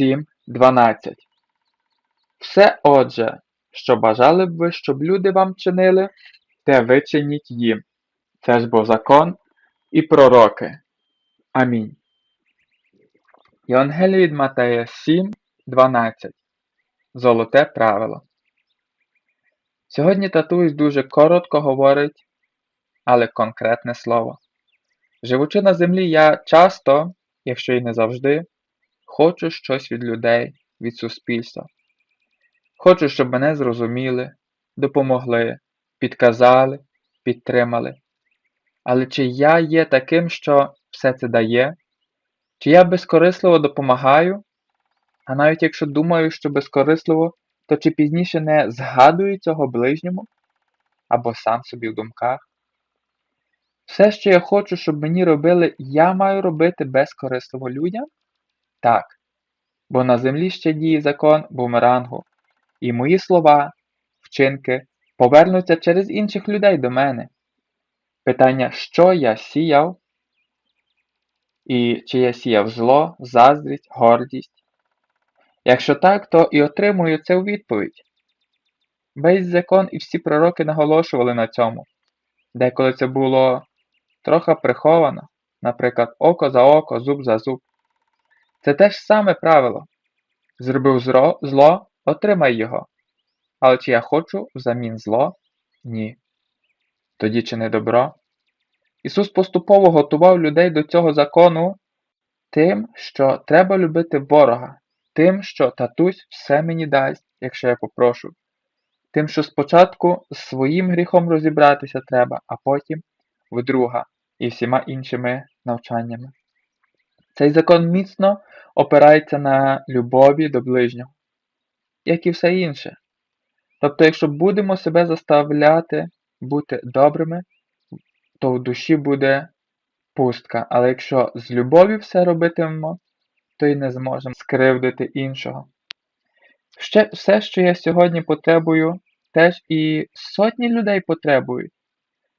7.12 Все отже, що бажали б ви, щоб люди вам чинили, те ви чиніть їм. Це ж бо закон і пророки. Амінь. Євангелій від Матея 7.12 Золоте правило. Сьогодні татусь дуже коротко говорить, але конкретне слово. Живучи на землі, я часто, якщо і не завжди, хочу щось від людей, від суспільства. Хочу, щоб мене зрозуміли, допомогли, підказали, підтримали. Але чи я є таким, що все це дає? Чи я безкорисливо допомагаю? А навіть якщо думаю, що безкорисливо, то чи пізніше не згадую цього ближньому або сам собі в думках? Все, що я хочу, щоб мені робили, я маю робити безкорисливо людям? Так. Бо на землі ще діє закон бумерангу, і мої слова, вчинки повернуться через інших людей до мене. Питання, що я сіяв, і чи я сіяв зло, заздрість, гордість? Якщо так, то і отримую це у відповідь. Весь закон і всі пророки наголошували на цьому. Деколи це було трохи приховано, наприклад, око за око, зуб за зуб. Це те ж саме правило. Зробив зро, зло, отримай його. Але чи я хочу взамін зло? Ні. Тоді чи не добро? Ісус поступово готував людей до цього закону тим, що треба любити ворога, тим, що татусь все мені дасть, якщо я попрошу, тим, що спочатку з своїм гріхом розібратися треба, а потім в друга і всіма іншими навчаннями. Цей закон міцно опирається на любові до ближнього, як і все інше. Тобто, якщо будемо себе заставляти бути добрими, то в душі буде пустка, але якщо з любов'ю все робитимемо, то й не зможемо скривдити іншого. Ще все, що я сьогодні потребую, теж і сотні людей потребують,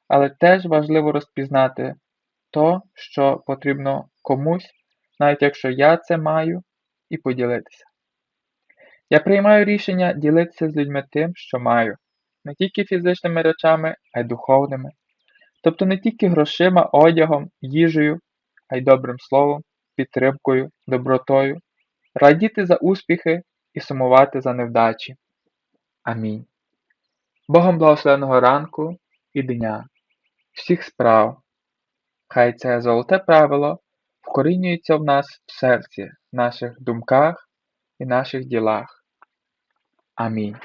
але теж важливо розпізнати то, що потрібно комусь, навіть якщо я це маю, і поділитися. Я приймаю рішення ділитися з людьми тим, що маю, не тільки фізичними речами, а й духовними. Тобто не тільки грошима, одягом, їжею, а й добрим словом, підтримкою, добротою, радіти за успіхи і сумувати за невдачі. Амінь. Богом благословеного ранку і дня, всіх справ. Хай це золоте правило вкорінюється в нас в серці, в наших думках і наших ділах. Амінь.